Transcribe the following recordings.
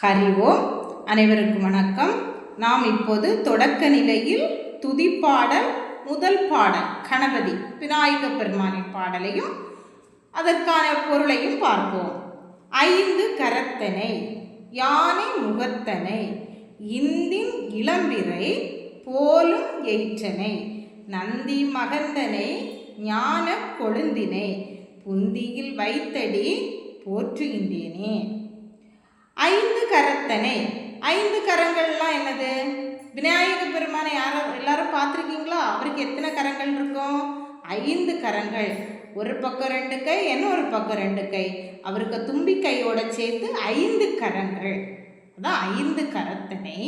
ஹரிவோம் அனைவருக்கும் வணக்கம். நாம் இப்போது தொடக்க நிலையில் துதிப்பாடல் முதல் பாடல் கணபதி விநாயக பெருமானின் பாடலையும் அதற்கான பொருளையும் பார்ப்போம். ஐந்து கரத்தனை யானை முகத்தனை இந்தின் இளம்பிறை போலும் எயிற்றனை நந்தி மகந்தனை ஞான கொழுந்தினை புந்தியில் வைத்தடி போற்றுகின்றேனே. கரத்தனை ஐந்து கரங்கள்லாம் என்னது? விநாயக பெருமானை யாரும் எல்லாரும் பார்த்துருக்கீங்களா? அவருக்கு எத்தனை கரங்கள் இருக்கும்? ஐந்து கரங்கள். ஒரு பக்கம் ரெண்டு கை இன்னொரு பக்கம் ரெண்டு கை. அவருக்கு தும்பி கையோட சேர்த்து ஐந்து கரங்கள். அதான் ஐந்து கரத்தனை.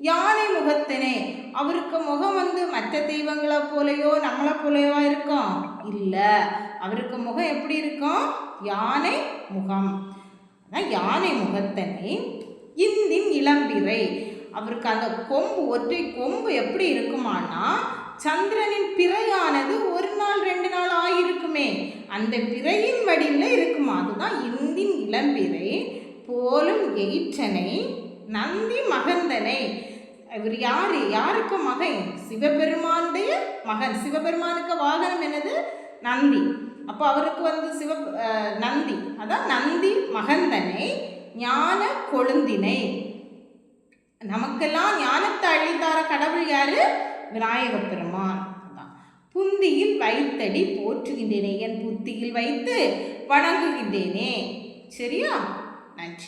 யானை முகத்தினை. அவருக்கு முகம் வந்து மற்ற தெய்வங்களை போலையோ நம்மளை போலையோ இருக்கும்? இல்லை. அவருக்கு முகம் எப்படி இருக்கும்? யானை முகம். அதான் யானை முகத்தனை இளம்பிறை. அவருக்கு அந்த கொம்பு ஒற்றை கொம்பு எப்படி இருக்குமானா சந்திரனின் பிறையானது ஒரு நாள் ரெண்டு நாள் ஆகியிருக்குமே அந்த பிறையின் வடிவில் இருக்குமா? அதுதான் இந்தின் இளம்பிறை. போலும் எயிற்றனை நந்தி மகந்தனை. இவர் யாரு? யாருக்கு மகன்? சிவபெருமானுடைய மகன். சிவபெருமானுக்கு வாகனம் என்னது? நந்தி. அப்போ அவருக்கு வந்து சிவ நந்தி. அதான் நந்தி மகந்தனை ஞான கொழுந்தினை. நமக்கெல்லாம் ஞானத்தை அள்ளித்தார கடவுள் யாரு? விநாயக பெருமான். புந்தியில் வைத்தடி போற்றுகின்றேனே. என் புத்தியில் வைத்து வணங்குகின்றேனே. சரியா? நன்றி.